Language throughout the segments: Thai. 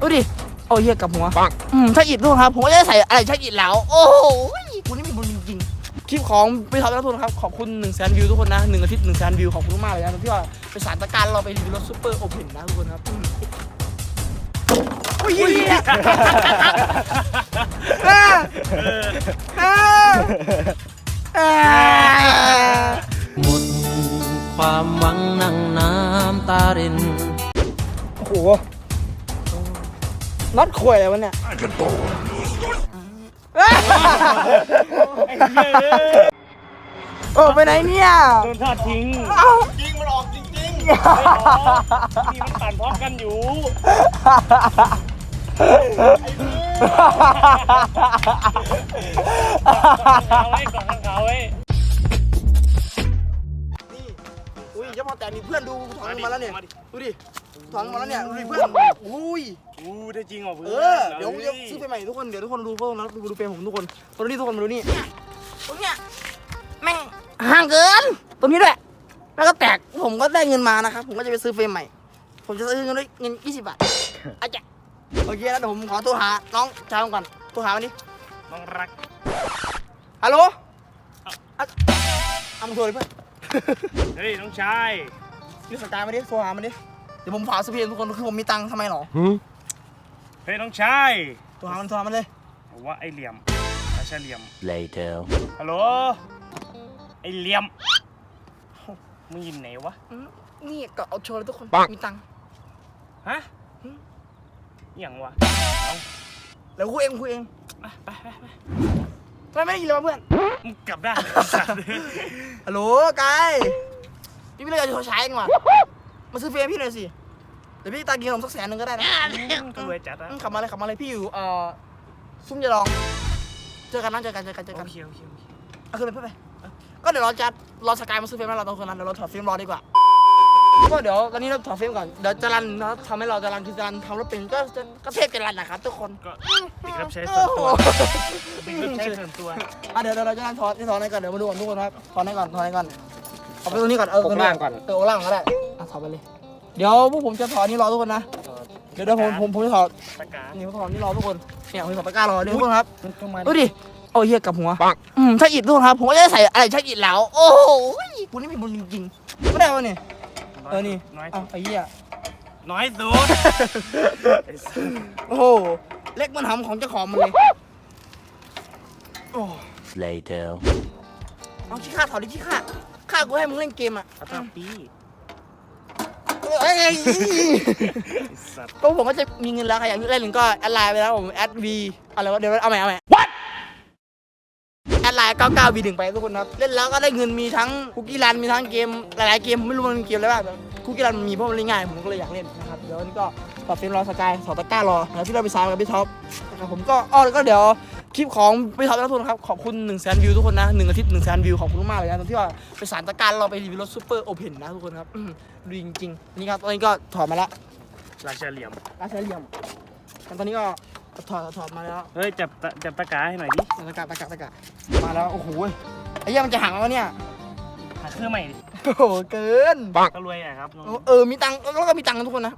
ดูดิโอ้ยเฮียกลับหัวอืมช่างอิดทุกคนครับ ผมก็จะใส่อะไรช่างอิดแล้ว โอ้โหคุณนี่มีบุญจริงๆคลิปของพี่ท็อปและทุกคนครับ ขอบคุณ1นึ่งแสนวิวทุกคนนะหนึ่งอาทิตย์หนึ่งแสนวิวขอบคุณมากเลยนะที่ว่าไปสารตะการเราไปรีวิวรถซูเปอร์โอเพนนะทุกคนครับอืมโอ้ยเฮียอ่าอ่าอ่า หมดความหวังนั่งน้ำตาริน โอ้โห น็อตข่วยอะไรวะเนี่ยโอ้ไปไหนเนี่ย โดนทอดทิ้งเอ้าจริงมันออกจริงจริงนี่มันปั่นพร้อมกันอยู่เอาไว้ก่อนข้างเขาไว้ อุ้ยเฉพาะแต่มีเพื่อนดูถอนเงินมาแล้วเนี่ยดูดิถอนเงินมาแล้วเนี่ยดูดิเพื่อนอุ้ยอู้ได้จริงเหรอเพื่เออเดี๋ยวผมจะซื้อไปใหม่ทุกคนเดี๋ยวทุกคนดูพวกนั้นดูดูเฟรมผมทุกคนตอนนี้ทุกคนมาดูนี่ตรงเนี้ยแม่งห่างเกินตรงนี้ด้วยแล้วก็แตกผมก็ได้เงินมานะครับผมก็จะไปซื้อเฟรมใหม่ ผมจะซื้อเงินด้วยเงิน20บาทอาจจะโอเคแล้วเดี๋ยวผมขอโทรหาน้องชายผมก่อนโทรหาวันนี้น้องรักฮัลโหลอะเอามึงโทรเลยเพื่อน เฮ้ยน้องชายนี่สกายมาดิโทรหามันดิ เดี๋ยวผมฝากซื้อเพลงทุกคนคือผมมีตังค์ทำไมหรอเฮ้ยน้องชายโทรหามันโทรหามันเลยบอกว่าไอ้เหลี่ยมไม่ใช่เหลี่ยม later ฮัลโหลไอ้เหลี่ยมมึงยินไหนวะอืมนี่ก็เอาโชว์เลยทุกคนมีตังค์ฮะอหย่างวะแล้วกูเองกูเองไปไปไปไป ทำไมไม่ได้ยินเลยวะเพื่อน มึงกลับได้านไอ้สัตว์ฮัลโหลกายพี่ไม่ได้จะโทรใช้เองว่ะมาซื้อเฟรมพี่หน่อยสิ เดี๋ยวพี่ตากินผมสักแสนหนึ่งก็ได้นะก็รวยจัดอะอืมขับมาเลยขับมาเลยพี่อยู่เอ่อซุ้มยาลอง เจอกันนะเจอกันเจอกันเจอกันโอเคโอเคโอเค เอาขึ้นไปเพื่อนไปเออก็เดี๋ยวเราจะรอสกายมาซื้อเฟรมให้เราตอนคืนนั้นเดี๋ยวเราถอดเฟรมรอดีกว่า ก็เดี๋ยวตอนนี้เราถอดเฟรมก่อน เดี๋ยวจรันนะทำให้เราจรันคือจรันทำรถเป็นก็จะก็เทพจรันนะครับทุกคนก็ติดรับใช้ส่วนตัวติดรับใช้ส่วนตัวอะเดี๋ยวเดี๋ยวเราจะนั่งถอดที่ถอดให้ก่อนเดี๋ยวมาดูก่อนทุกคนครับถอดให้ก่อนถอดให้ก่อนเอาไปตรงนี้ก่อนเออตรงนี้เออโอล่างก็ได้อะถอดไปเลย เดี๋ยวพวกผมจะถอดนี่รอทุกคนนะเดี๋ยวเดี๋ยวผมผมผมจะถอดตะการนี่ผมถอดนี่รอทุกคนเนี่ยผมจะถอดตะกร้ารอนี่ทุกคนครับทำไมดูดิโอ้ยเฮียกลับหัวอืมช่างอิดทุกคนครับผมก็จะใส่อะไรช่างอิดแล้ว โอ้โหคุณนี่มีบุญจริงๆไม่ได้วะเนี่ย เออนี่น้อยเอ้าไอ้เหี้ย น้อยสุดไอ้สัสโอ้โห เล็กมันหำของเจ้าของมันเลย โอ้ later เอาขี้ข้าถอดดิขี้ข้าข้ากูให้มึงเล่นเกมอะอัตราปีเอ้ยไอ้สัตว์ก็ผมก็จะมีเงินแล้วใครอยากเล่นหนึ่งก็แอดไลน์ไปแล้วผมแอดวีอะไรวะเดี๋ยวเอาใหม่เอาใหม่ What 9 v งไปทุกคนครับ เล่นแล้วก็ได้เงินมีทั้งคุกกี้รันมีทั้งเกมหลายๆเกมไม่รู้มันเกมอะไรบ้างคุกกี้รันมันมีเพราะมันง่ายผมก็เลยอยากเล่นนะครับเดี๋ยวนี้ก็ปรับเฟรมรอสกายสอตะก้ารอแล้วที่เราไปซ้อมกับพี่ท็อปผมก็อ้อก็เดี๋ยวคลิปของพี่ท็อปนะทุกคนครับขอบคุณ1นึ่งแสนวิวทุกคนนะหนึ่งอาทิตย์หนึ่งแสนวิวขอบคุณมากเลยนะตอนที่ว่าไปสานตะการเรอไปรีวิวรถซูเปอร์โอเพ่นนะทุกคนครับดูจริงๆนี่ครับตอนนี้ก็ถอดมาละราชเหลี่ยมราชเหลี่ยมตอนนี้ก็ ถอดถอดมาแล้วเฮ้ยจับตะจับตะกร้าให้หน่อยดิตะกะตะกะตะกะมาแล้วโอ้โหไอ้เหี้ยมันจะหักแล้วเนี่ยหาเครื่องใหม่ดิโอ้โหเกินก็รวยอะครับน้องเออมีตังค์แล้วก็มีตังค์กันทุกคนนะ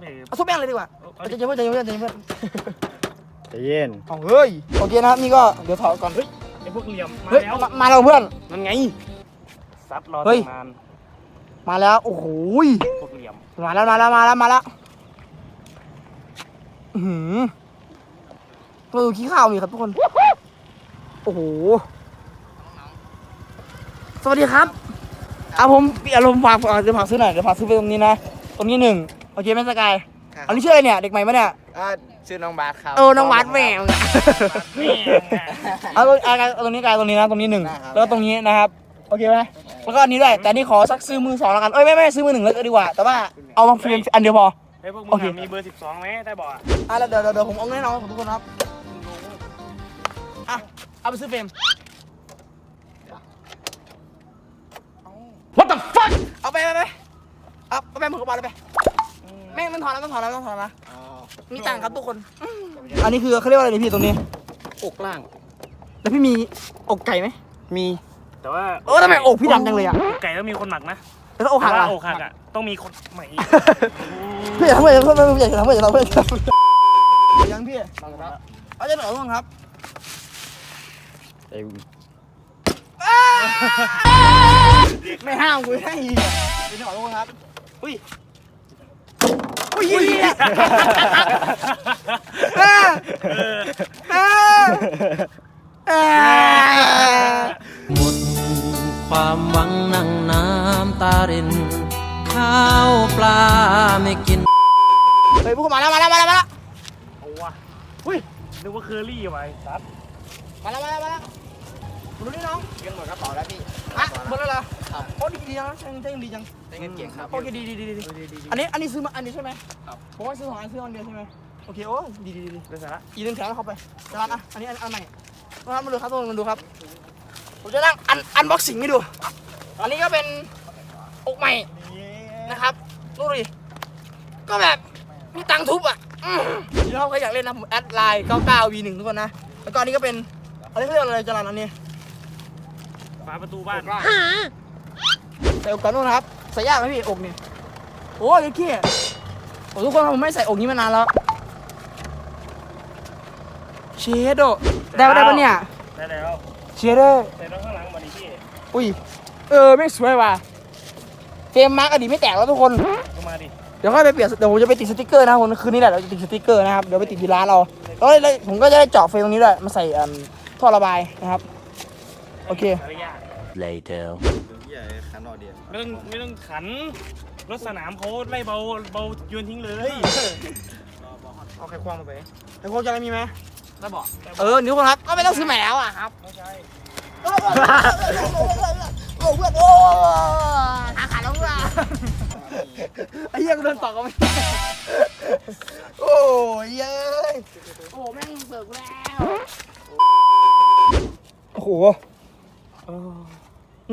เบเอาซุปแป้งเลยดีกว่าเอาจะดิจะเพื่อนจะเพื่อนจะเพื่อนใจเย็นเอาเฮ้ยโอเคนะครับนี่ก็เดี๋ยวถอดก่อนเฮ้ยไอ้พวกเหลี่ยมมาเฮ้ยแล้วมามาแล้วเพื่อน นั่นไงซัดรอเฮ้ยตั้งนานมาแล้วโอ้โหพวกเหลี่ยมมาแล้วมาแล้วมาแล้วมาแล้วอือหือ ตัวดูขี้ข้าวมีครับทุกคน โอ้โห สวัสดีครับอะผมเอารมณ์ฝากฝากเดี๋ยวฝากซื้อหน่อยเดี๋ยวฝากซื้อไปตรงนี้นะ ตรงนี้หนึ่งโอเคไหมสกายอันนี้ชื่ออะไรเนี่ย เด็กใหม่ปะเนี่ยอ่าชื่อน้องบาสครับ เออ น้องวัดแม่งแม่งอะเอาตรงเอาเอาตรงนี้กายตรงนี้นะ ตรงนี้หนึ่งแล้วก็ตรงนี้นะครับ โอเคไหมแล้วก็อันนี้ด้วย แต่อันนี่ขอสักซื้อมือสองแล้วกัน เอ้ยไม่ไม่ซื้อมือหนึ่งแล้วก็ดีกว่า แต่ว่าเอามาเฟรมอันเดียวพอเฮ้ยพวกมึโองเค อะมีเบอร์12ไหมได้บอกอะอะแล้วเดี๋ยวเดี๋ยวเดี๋ยวผมเอาเงินให้น้องของทุกคนครับ อะ เอาไปซื้อเฟรม What the fuck เอาไปไปไปเอาเอาไปมือกระเป๋าเลยไป แม่งมันถอนแล้วมันถอนแล้วมันถอนแล้วมีตังค์ครับทุกคน อันนี้คือเขาเรียกว่าอะไรเนี่ยพี่ตรงนี้ อกล่าง แล้วพี่มีอกไก่ไหมมี แต่ว่าเออทำไมอกพี่ดำจังเลยอะ ไก่ต้องมีคนหมักนะแล้วถ้าอกหักถ้าอะอกหักอะ ต้องมีคนใหม่พี่อย่าทำเพื่อนเพื่อนเพื่อนอย่าทำเพื่อนอย่าทำเพื่อนอย่าทำยังพี่เอาจะหน่อยทุกคนครับ เอ้ยไม่ห้ามกูให้อีกเป็นหน่อยทุกคนครับอุ้ยอุ้ยเหี้ยเออเออเออหมดความหวังนั่งน้ำตาริน ข้าวปลาไม่กิน เฮ้ยพวกมาแล้วมาแล้วมาแล้วมาแล้วเอาวะอุ้ยนึกว่าเคอรี่ไว้ซัด มาแล้วมาแล้วมาแล้วมาดูนี่น้องเงินหมดกระเป๋าแล้วพี่อะหมดแล้วเหรอโอ้ดีดีจังนะใช่ใช่ดีจังได้เงินเก่งครับโอเคดีดีดีดีอันนี้อันนี้ซื้อมาอันนี้ใช่ไหมครับผมว่าซื้อสองอันซื้ออันเดียวใช่ไหมโอเคโอ้ดีดีดีดีเป็นสาระอีกหนึ่งแถวเข้าไปจานอะอันนี้อันอันใหม่มาครับมาดูครับทุกคนมาดูครับผมจะนั่งอันอันบ็อกซิ่งให้ดูอันนี้ก็เป็นอกใหม่นะครับดูดิก็แบบมีตังค์ทุบอะอืมเดี๋ยวเขาใครอยากเล่นนะผมแอดไลน์99 V1 ทุกคนนะแล้วก็อันนี้ก็เป็นอั นนี้เขาเรียกอะไรจรันอันนี้ฝาประตูบ้านใส่อกกันนู่นนะครับใส่ยากไหมพี่อกนี่โอ้ยเขี้ยโอ้ทุกคนผมไม่ใส่อกนี้มานานแล้วเชดโดได้ปะได้ปะเนี่ยได้แล้วเชดโดแต่ต้องข้างหลังมาดิพี่อุ้ยเออไม่งสวยว่ะเฟรมมาร์กอดีตไม่แตกแล้วทุกคนก็มาดิเดี๋ยวค่อยไปเปลี่ยนเดี๋ยวผมจะไปติดสติกเกอร์นะคนคืนนี้แหละเราจะติดสติกเกอร์นะครับเดี๋ยวไปติดที่ร้านเราแล้วแล้วผมก็จะได้เจาะเฟรมตรงนี้ด้วยมาใส่อืม ท่อระบายนะครับ โอเคอะไรยาก later ใหญ่ขันนอเดียวไม่ต้องไม่ต้องขันรถสนามเขาไล่เบาเบาโยนทิ้งเลยเอาไข่ควงมาไปไข่ควงจะอะไรมีไหมได้บอกเออนิ้วคนครับก็ไม่ต้องซื้อใหม่แล้วอะครับไม่ใช่โอ้เพื่อนโอ้ขาขาดแล้วว่ะไอ้เหี้ยกูโดนตอกก็ไม่โอ้ยเย้ยโอ้แม่งเบิกแล้ว โอ้โห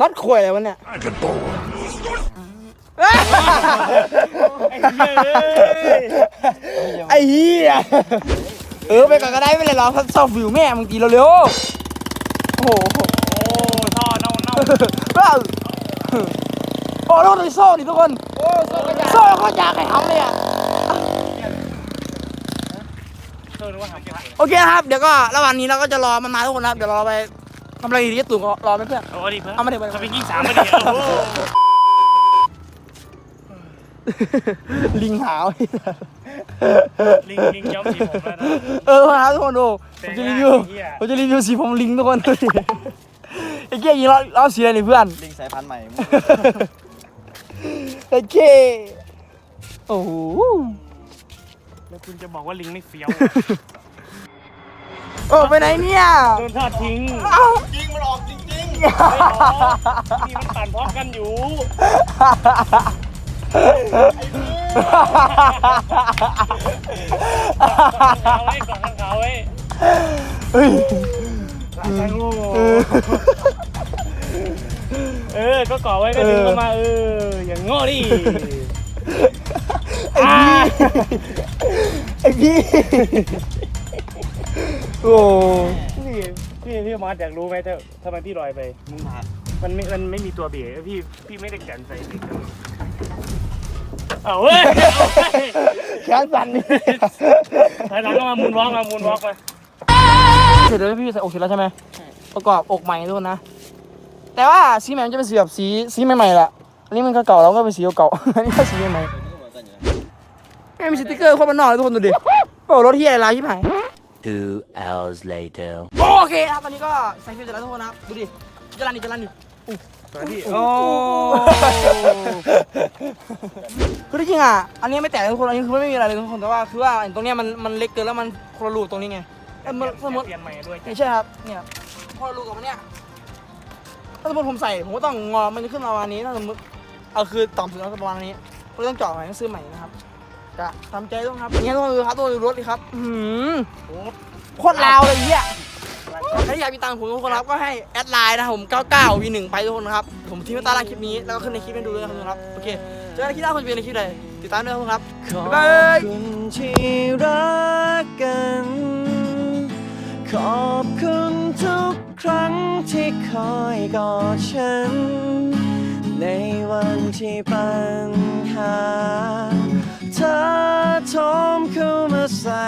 น็อตข่วยอะไรวะเนี่ยไอ้เหี้ยเอ้ยไอ้เหี้ยเออไปก่อนก็ได้ไม่เป็นไรหรอกถ้าชอบวิวแม่มึงตีเร็วๆโอ้โหโอ้ท่อเน่าเน่าว้าวโอ้แล้วดูโซ่ดิทุกคนโซ่ก็ยากไอ้หำเลยอะเธอรู้ว่าทำพระโอเคนะครับ เดี๋ยวก็ระหว่างนี้เราก็จะรอมันมาทุกคนนะครับ เดี๋ยวรอไป ทำอะไรดีที่ตู่ก็รอไหมเพื่อน เอาดิเพื่อนเอามาดิมาดิเขาไปยิงสามมาดิโอ้โหลิงหาวลิงลิงย้อมสีผมแล้วนะ เออมาครับทุกคนดูผมจะรีวิวแปลงร่างไอ้เหี้ย ผมจะรีวิวสีผมลิงทุกคนไอ้เกี้ยยิงล้อล้อสีอะไรนี่เพื่อน ลิงสายพันธุ์ใหม่ไอ้เกี้ยโอ้โหแล้วคุณจะบอกว่าลิงไม่เฟี้ยว โอ้ไปไหนเนี่ยโดนทอดทิ้งเอ้าจริงมันออกจริงไม่หรอกนี่มันปั่นพร้อมกันอยู่เอาไว้ก่อนข้างเขาไว้เฮ้ยหลังโง่เออ ก็ก่อไว้ก็ดึงเข้ามาเออ อย่างโง่ดิไอ้พี่ โอ้พี่พี่พี่มอสอยากรู้ไหมถ้าทำไมพี่ลอยไป มึงมามันไม่มันไม่มีตัวเบรกพี่พี่ไม่ได้แกนใส่เบรกเอาเว้ยเอาเว้ยแขนสั่นนี่ถอยหลังก็มามูนวอล์กมามูนวอล์กมาเสร็จแล้วพี่ใส่อกเสร็จแล้วใช่ไหมประกอบอกใหม่ทุกคนนะ แต่ว่าสีใหม่มันจะเป็นสีแบบสีสีใหม่ๆแหละอันนี้มันก็เก่าแล้วก็เป็นสีเก่าๆอันนี้ก็สีใหม่ๆไม่มีสติ๊กเกอร์โคตรบ้านนอกเลยทุกคนดูดิโอ้รถที่อะไรลายชิบหาย two hours later โอเคครับตอนนี้ก็ใส่ฟิลเสร็จแล้วทุกคนนะครับดูดิจรันดิจรันดิพี่โอ้คือที่จริงอะอันนี้ไม่แตกทุกคนอันนี้คือไม่มีอะไรเลยทุกคนแต่ว่าคือว่าตรงเนี้ยมันมันเล็กเกินแล้วมันคนละรูปตรงนี้ไงเอ้ยมันสมมติเปลี่ยนใหม่ด้วยไม่ใช่ครับเนี่ยคนละรูปกับมันเนี่ยถ้าสมมติผมใส่ผมก็ต้องงอมันจะขึ้นมาประมาณนี้ถ้าสมมติเอาคือต่ำสุดแล้วก็ประมาณนี้ก็ต้องเจาะใหม่ต้องซื้อใหม่นะครับ จะทำใจต้องครับอย่างเงี้ยต้องดูครับต้องดูรถดิครับอื้อหือโคตรลาวเลยไอ้เหี้ยใครที่อยากมีตังค์ผมทุกคนครับก็ให้แอดไลน์นะครับผม99 V1 ไปทุกคนนะครับผมทิ้งไว้ใต้ล่างคลิปนี้แล้วก็ขึ้นในคลิปให้ดูด้วยนะครับทุกคนครับโอเคเจอกันในคลิปหน้าคุณจะเป็นในคลิปใดติดตามด้วยนะครับทุกคนครับบ๊ายบายคุณที่รักกัน ขอบคุณทุกครั้งที่คอยกอดฉัน ในวันที่ปัญหาเธอาโทมเข้ามาใส่